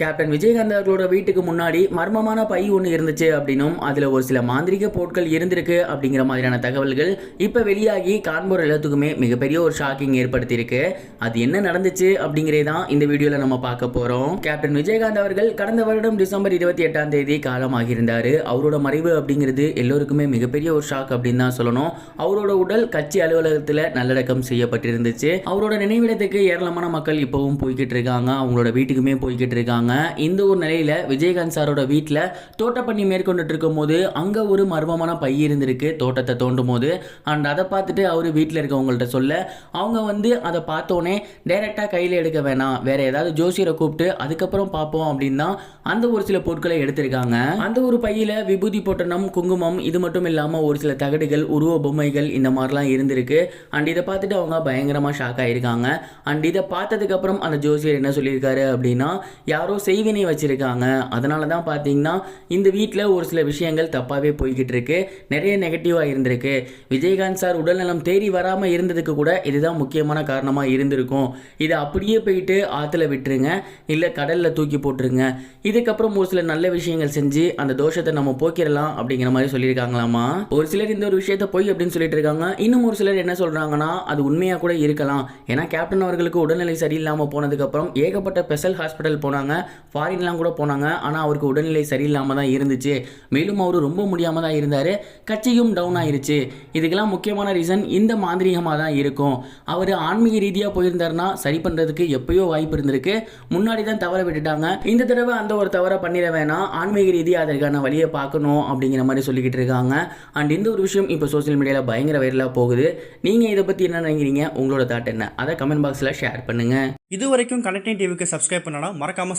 Captain Vijayakanth அவர்களோட வீட்டுக்கு முன்னாடி மர்மமான பை ஒன்று இருந்துச்சு அப்படின்னும் அதில் ஒரு சில மாந்திரிக பொருட்கள் இருந்திருக்கு அப்படிங்கிற மாதிரியான தகவல்கள் இப்போ வெளியாகி கான்பூர் எல்லாத்துக்குமே மிகப்பெரிய ஒரு ஷாக்கிங் ஏற்படுத்தியிருக்கு. அது என்ன நடந்துச்சு அப்படிங்கிறே தான் இந்த வீடியோவில் நம்ம பார்க்க போகிறோம் கேப்டன் விஜயகாந்த் அவர்கள் கடந்த வருடம் டிசம்பர் இருபத்தி எட்டாம் தேதி காலமாகியிருந்தார். அவரோட மறைவு அப்படிங்கிறது எல்லோருக்குமே மிகப்பெரிய ஒரு ஷாக் அப்படின்னு தான் சொல்லணும். அவரோட உடல் கட்சி அலுவலகத்தில் நல்லடக்கம் செய்யப்பட்டிருந்துச்சு. அவரோட நினைவிடத்துக்கு ஏராளமான மக்கள் இப்போவும் போய்கிட்டு இருக்காங்க. அவங்களோட வீட்டுக்குமே போய்கிட்டு இருக்காங்க. இந்த ஒரு நிலையில் விஜயகாந்த் சாரோட வீட்டில் தோட்டப்பணி மேற்கொண்டுட்டு இருக்கும்போது அங்கே ஒரு மர்மமான பை இருந்திருக்கு. தோட்டத்தை தோண்டும் போது அண்ட் அதை பார்த்துட்டு அவர் வீட்டில் இருக்கவங்கள்ட்ட சொல்ல அவங்க வந்து அதை பார்த்தோன்னே டைரெக்டாக கையில் எடுக்க வேணாம். வேறு ஏதாவது ஜோசியரை கூப்பிட்டு அதுக்கப்புறம் பார்ப்போம் அப்படின்னா அந்த ஒரு சில பொருட்களை எடுத்திருக்காங்க. அந்த ஒரு பையில் விபூதி பொட்டணம் குங்குமம் இது மட்டும் இல்லாமல் ஒரு சில தகடுகள் உருவ பொம்மைகள் இந்த மாதிரிலாம் இருந்திருக்கு. அண்ட் இதை பார்த்துட்டு அவங்க பயங்கரமாக ஷாக் ஆகிருக்காங்க அண்ட் இதை பார்த்ததுக்கப்புறம் அந்த ஜோசியர் என்ன சொல்லியிருக்காரு அப்படின்னா யாரோ செய்வினை வச்சுருக்காங்க. அதனால தான் பார்த்தீங்கன்னா இந்த வீட்டில் ஒரு சில விஷயங்கள் தப்பாகவே போய்கிட்டு இருக்கு. நிறைய நெகட்டிவாக இருந்திருக்கு. விஜயகாந்த் சார் உடல்நலம் தேடி வராமல் இருந்ததுக்கு கூட இதுதான் முக்கியமான காரணமாக இருந்திருக்கும். இதை அப்படியே போயிட்டு ஆற்றுல விட்டுருங்க. இல்லை கடலில் தூக்கி போட்டுருங்க. இதுக்கப்புறம் ஒரு சில நல்ல விஷயங்கள் செஞ்சு அந்த தோஷத்தை நம்ம போக்கிடலாம் அப்படிங்கிற மாதிரி சொல்லியிருக்காங்களாமா? ஒரு சிலர் இந்த ஒரு விஷயத்த போய் அப்படின்னு சொல்லிட்டு இருக்காங்க. இன்னும் ஒரு சிலர் என்ன சொல்கிறாங்கன்னா அது உண்மையாக கூட இருக்கலாம். ஏன்னா கேப்டன் அவர்களுக்கு உடல்நிலை சரியில்லாமல் போனதுக்கப்புறம் ஏகப்பட்ட ஸ்பெஷல் ஹாஸ்பிட்டல் போனாங்க. ஃபாரின்லாம் கூட போனாங்க. ஆனால் அவருக்கு உடல்நிலை சரியில்லாமல் தான் இருந்துச்சு. மேலும் அவர் ரொம்ப முடியாமல் தான் இருந்தார். கட்சியும் டவுன் ஆயிருச்சு. இதுக்கெல்லாம் முக்கியமான ரீசன் இந்த மாந்திரீகமாக தான் இருக்கும். அவர் ஆன்மீக ரீதியாக போயிருந்தாருன்னா சரி பண்ணுறதுக்கு எப்பயோ வாய்ப்பு இருந்திருக்கு. முன்னாடி தான் தவற விட்டுட்டாங்க. இந்த தடவை அந்த ஒரு தவறை பண்ணிட வேணாம். ஆன்மீக ரீதியாக அதற்கான வழியை பார்க்கணும் அப்படிங்கிற மாதிரி சொல்லிக்கிட்டு இருக்காங்க. அண்ட் இந்த ஒரு விஷயம் இப்போ சோஷியல் மீடியாவில் பயங்கர வைரலாக போகுது. நீங்கள் இதை பற்றி என்ன நினைக்கிறீங்க? உங்களோட தாட் என்ன? அதை கமெண்ட் பாக்ஸில் ஷேர் பண்ணுங்கள் இது வரைக்கும் கனெக்டிங் டிவிக்கு சப்ஸ்கிரைப் பண்ணனா மறக்காமல்